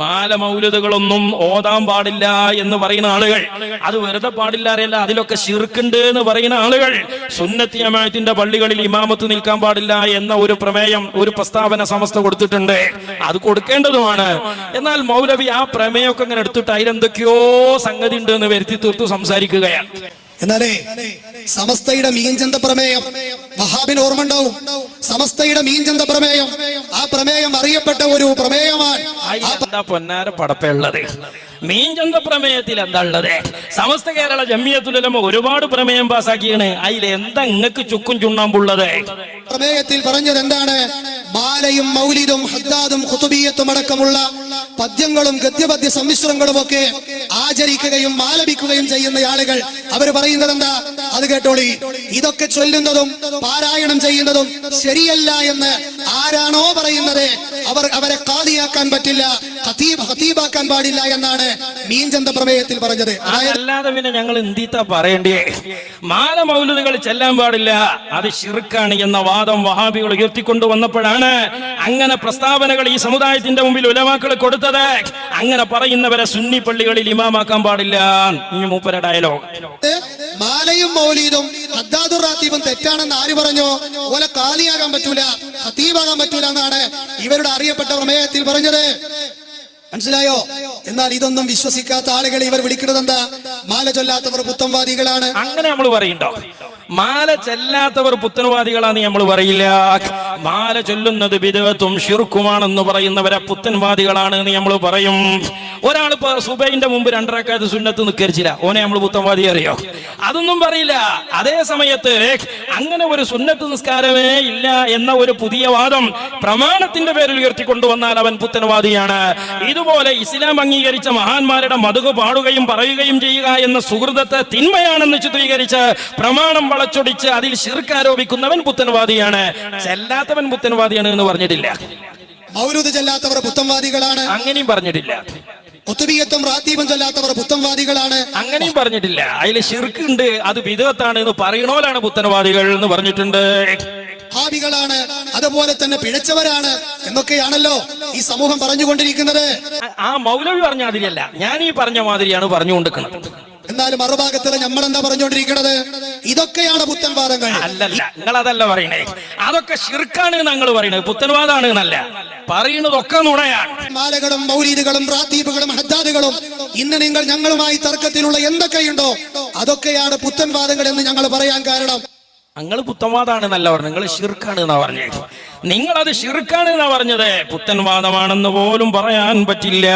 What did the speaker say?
മാല മൗലതകളൊന്നും ഓതാൻ പാടില്ല എന്ന് പറയുന്ന ആളുകൾ അത് വെറുതെ പാടില്ല അറിയില്ല അതിലൊക്കെ ശിർക്കുണ്ട് എന്ന് പറയുന്ന ആളുകൾ സുന്നത്തി അമായത്തിന്റെ പള്ളികളിൽ ഇമാമത്ത് നിൽക്കാൻ പാടില്ല എന്ന ഒരു പ്രമേയം ഒരു പ്രസ്താവന സമസ്ത കൊടുത്തിട്ടുണ്ട്. അത് കൊടുക്കേണ്ടതുമാണ്. എന്നാൽ മൗലവി ആ പ്രമേയമൊക്കെ ഇങ്ങനെ എടുത്തിട്ട് അതിലെന്തൊക്കെയോ സംഗതി ഉണ്ട് എന്ന് വരുത്തി തീർത്തു സംസാരിക്കുകയാണ്. എന്നാലേ സമസ്തയുടെ മീൻചന്ത പ്രമേയം വഹാബിന് ഓർമ്മ ഉണ്ടാവും സമസ്തയുടെ മീൻചന്ത പ്രമേയം. ആ പ്രമേയം അറിയപ്പെട്ട ഒരു പ്രമേയമാണ്. എന്താ പൊന്നാര പടപ്പുള്ളത് മീൻചന്ത പ്രമേയത്തിൽ എന്താ ഉള്ളത്? സമസ്ത കേരള ജമ്മിയത്തുലമ ഒരുപാട് പ്രമേയം പാസാക്കിയാണ്. അതിൽ എന്താ ഇങ്ങക്ക് ചുക്കും ചുണ്ണാമ്പുള്ളത് പ്രമേയത്തിൽ പറഞ്ഞത് എന്താണ്? ബാലയും മൗലിദും ഹദ്ദാദും ഖുതുബിയത്തും അടക്കമുള്ള പദ്യങ്ങളും ഗദ്യപദ്യ സമ്മിശ്രങ്ങളും ഒക്കെ ആചരിക്കുകയും ആലപിക്കുകയും ചെയ്യുന്ന ആളുകൾ. അവർ പറയുന്നത് എന്താ? അത് കേട്ടോളി. ഇതൊക്കെ ചൊല്ലുന്നതും പാരായണം ചെയ്യുന്നതും ശരിയല്ല എന്ന് ആരാണോ പറയുന്നത് അവർ അവരെ കാലിയാക്കാൻ പറ്റില്ല ഖതീബ് ഖതീബാക്കാൻ പാടില്ല എന്നാണ് മീൻചന്ത പ്രമേയത്തിൽ പറഞ്ഞത്. അല്ലാതെ പിന്നെ ഞങ്ങൾ എന്തിത്താ പറയണ്ടേ മാല മൗലുദുകൾ ചെല്ലാൻ പാടില്ല. അത് ഷിർക്കാണ് എന്ന വാദം വഹാബികൾ ഉയർത്തിക്കൊണ്ടു വന്നപ്പോഴാണ് അങ്ങനെ പ്രസ്താവനകൾ ഈ സമുദായത്തിന്റെ മുമ്പിൽ ഉലമാക്കൾ കൊടുത്തത്. അങ്ങനെ പറയുന്നവരെ സുന്നി പള്ളികളിൽ ഇമാമാക്കാൻ പാടില്ല. ഈ മൂപ്പര ഡയലോഗ് മാലയും മൗലീദും ഹദ്ദാദുർ റാത്തീബും തെറ്റാണെന്ന് ആര് പറഞ്ഞു? ഓലെ കാലിയാകാൻ പറ്റൂല. ഹത്തീബാകാൻ പറ്റൂല എന്നാണ് ഇവരുടെ അറിയപ്പെട്ട പ്രമേയത്തിൽ പറഞ്ഞത്. മനസ്സിലായോ? എന്നാൽ ഇതൊന്നും വിശ്വസിക്കാത്ത ആളുകൾ ഇവർ വിളിക്കുന്നത് എന്താ? മാല ചൊല്ലാത്തവർ പുത്തംവാദികളാണ് അങ്ങനെ നമ്മൾ പറയണ്ടോ. മാല ചെല്ലാത്തവർ പുത്തൻവാദികളാന്ന് നമ്മൾ പറയില്ല. മാല ചൊല്ലുന്നത് വിധവത്വം ഷിർക്കുമാണെന്ന് പറയുന്നവരെ പുത്തൻവാദികളാണ് എന്ന് നമ്മൾ പറയും. ഒരാൾ ഇപ്പൊ സുബൈന്റെ മുമ്പ് രണ്ടരക്കാലത്ത് സുന്നത്ത് നിക്കരിച്ചില്ല ഓനെ നമ്മൾ പുത്തൻവാദി അറിയോ? അതൊന്നും പറയില്ല. അതേ സമയത്ത് അങ്ങനെ ഒരു സുന്നത്ത് നിസ്കാരമേ ഇല്ല എന്ന ഒരു പുതിയ വാദം പ്രമാണത്തിന്റെ പേരിൽ ഉയർത്തിക്കൊണ്ടുവന്നാൽ അവൻ പുത്തൻവാദിയാണ് ഇതുപോലെ ഇസ്ലാം അംഗീകരിച്ച മഹാന്മാരുടെ മതുക് പാടുകയും പറയുകയും ചെയ്യുക എന്ന സുഹൃതത്തെ തിന്മയാണെന്ന് ചിത്രീകരിച്ച് പ്രമാണം വളച്ചൊടിച്ച് അതിൽ ശിർക്ക് ആരോപിക്കുന്നവൻ പുത്തൻവാദിയാണ്. ചെല്ലാത്തവൻ പുത്തൻവാദിയാണ് എന്ന് പറഞ്ഞിട്ടില്ല. മൗലൂദ് ചെല്ലാത്തവർ പുത്തൻവാദികളാണ്. അങ്ങനെയും പറഞ്ഞിട്ടില്ല. ചൊല്ലാത്തവർ പുത്തൻവാദികളാണ്. അങ്ങനെയും പറഞ്ഞിട്ടില്ല. അതിൽ ശിർക്ക് ഉണ്ട് അത് വിധവത്താണ് എന്ന് പറയണോലാണ് പുത്തൻവാദികൾ എന്ന് പറഞ്ഞിട്ടുണ്ട്. ഹാബികളാണ് അതുപോലെ തന്നെ പിഴച്ചവരാണ് എന്നൊക്കെയാണല്ലോ ഈ സമൂഹം പറഞ്ഞുകൊണ്ടിരിക്കുന്നത്. ആ- ആ മൗലവി പറഞ്ഞ മാതിരിയല്ല. ഞാൻ ഈ പറഞ്ഞ മാതിരിയാണ് പറഞ്ഞുകൊണ്ടിരിക്കുന്നത്. എന്നാൽ മറുഭാഗത്തിൽ നമ്മൾ എന്താ പറഞ്ഞുകൊണ്ടിരിക്കുന്നത്? ഇതൊക്കെയാണ് പുത്തൻവാദങ്ങൾ. അല്ലല്ല നിങ്ങൾ അതല്ല പറയണേ. അതൊക്കെ ഷിർക്കാണ് ഞങ്ങൾ പറയണത്. പുത്തൻവാദാണ് എന്നല്ല. പറയുന്നതൊക്കെ നുണയാണ്. മാലകളും മൗലീദുകളും റാത്തീബുകളും ഹജ്ജാദുകളും ഇന്ന് നിങ്ങൾ ഞങ്ങളുമായി തർക്കത്തിലുള്ള എന്തൊക്കെയുണ്ടോ അതൊക്കെയാണ് പുത്തൻവാദങ്ങൾ എന്ന് ഞങ്ങൾ പറയാൻ കാരണം. നിങ്ങൾ പുത്തൻവാദാണ് എന്നല്ല പറഞ്ഞത്. നിങ്ങൾ ഷിർക്കാണ് എന്നാ പറഞ്ഞത്. നിങ്ങൾ അത് ഷിർക്കാണ് എന്നാ പറഞ്ഞത്. പുത്തൻവാദമാണെന്ന് പോലും പറയാൻ പറ്റില്ല.